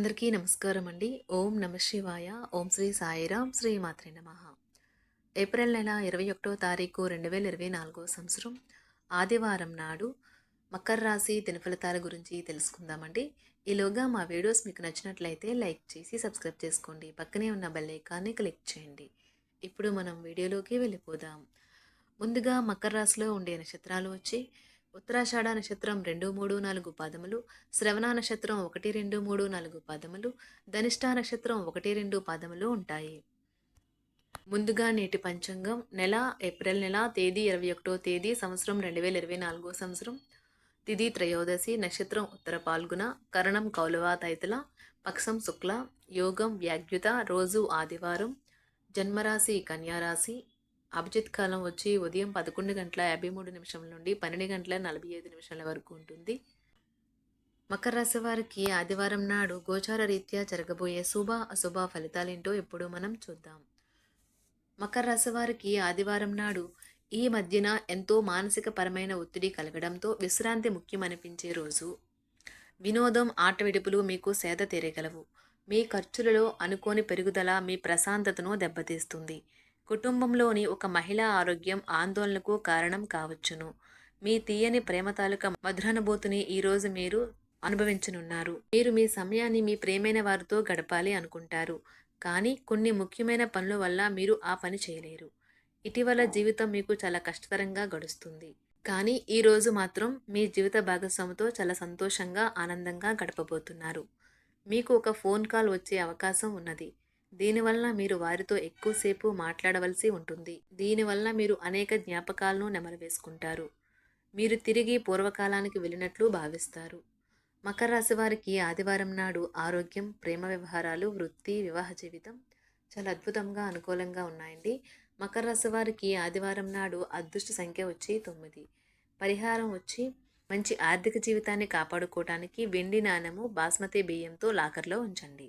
అందరికీ నమస్కారం అండి. ఓం నమ శివాయ. ఓం శ్రీ సాయిరాం శ్రీ మాత్రే నమ. ఏప్రిల్ నెల ఇరవై ఒకటో తారీఖు రెండు వేల ఇరవై నాలుగో సంవత్సరం ఆదివారం నాడు మకర రాశి దినఫలితాల గురించి తెలుసుకుందామండి. ఈలోగా మా వీడియోస్ మీకు నచ్చినట్లయితే లైక్ చేసి సబ్స్క్రైబ్ చేసుకోండి. పక్కనే ఉన్న బెల్ ఐకాన్ని క్లిక్ చేయండి. ఇప్పుడు మనం వీడియోలోకి వెళ్ళిపోదాం. ముందుగా మకర రాశిలో ఉండే నక్షత్రాలు వచ్చి ఉత్తరాషాఢ నక్షత్రం రెండు మూడు నాలుగు పాదములు శ్రవణ నక్షత్రం ఒకటి రెండు మూడు నాలుగు పాదములు ధనిష్ట నక్షత్రం ఒకటి రెండు పాదములు ఉంటాయి. ముందుగా నేటి పంచాంగం నెల ఏప్రిల్ నెల తేదీ ఇరవై ఒకటో తేదీ సంవత్సరం రెండు వేల ఇరవై నాలుగో సంవత్సరం. తిథి త్రయోదశి నక్షత్రం ఉత్తర పాల్గొన కరణం కౌలవ తైతల పక్షం శుక్ల యోగం వ్యాగ్యుత రోజు ఆదివారం. జన్మరాశి కన్యారాశి అభిజిత్ కాలం వచ్చి ఉదయం పదకొండు గంటల యాభై మూడు నిమిషం నుండి పన్నెండు గంటల నలభై ఐదు నిమిషాల వరకు ఉంటుంది. మకర రాశి వారికి ఆదివారం నాడు గోచార రీత్యా జరగబోయే శుభ అశుభ ఫలితాలేంటో ఇప్పుడు మనం చూద్దాం. మకర రాశి వారికి ఆదివారం నాడు ఈ మధ్యన ఎంతో మానసిక పరమైన ఒత్తిడి కలగడంతో విశ్రాంతి ముఖ్యమనిపించే రోజు. వినోదం ఆట విడుపులు మీకు సేద తీరగలవు మీ ఖర్చులలో అనుకోని పెరుగుదల మీ ప్రశాంతతను దెబ్బతీస్తుంది. కుటుంబంలోని ఒక మహిళ ఆరోగ్యం ఆందోళనకు కారణం కావచ్చును. మీ తీయని ప్రేమ తాలూకా మధురానుభూతిని ఈరోజు మీరు అనుభవించనున్నారు. మీరు మీ సమయాన్ని మీ ప్రేమైన వారితో గడపాలి అనుకుంటారు. కానీ కొన్ని ముఖ్యమైన పనుల వల్ల మీరు ఆ పని చేయలేరు. ఇటీవల జీవితం మీకు చాలా కష్టతరంగా గడుస్తుంది. కానీ ఈరోజు మాత్రం మీ జీవిత భాగస్వామితో చాలా సంతోషంగా ఆనందంగా గడపబోతున్నారు. మీకు ఒక ఫోన్ కాల్ వచ్చే అవకాశం ఉన్నది. దీనివల్ల మీరు వారితో ఎక్కువసేపు మాట్లాడవలసి ఉంటుంది. దీనివల్ల మీరు అనేక జ్ఞాపకాలను నెమరవేసుకుంటారు మీరు తిరిగి పూర్వకాలానికి వెళ్ళినట్లు భావిస్తారు. మకర రాశి వారికి ఆదివారం నాడు ఆరోగ్యం ప్రేమ వ్యవహారాలు వృత్తి వివాహ జీవితం చాలా అద్భుతంగా అనుకూలంగా ఉన్నాయండి. మకర రాశి వారికి ఆదివారం నాడు అదృష్ట సంఖ్య వచ్చి తొమ్మిది. పరిహారం వచ్చి మంచి ఆర్థిక జీవితాన్ని కాపాడుకోవడానికి వెండి నాణెము బాస్మతి బియ్యంతో లాకర్లో ఉంచండి.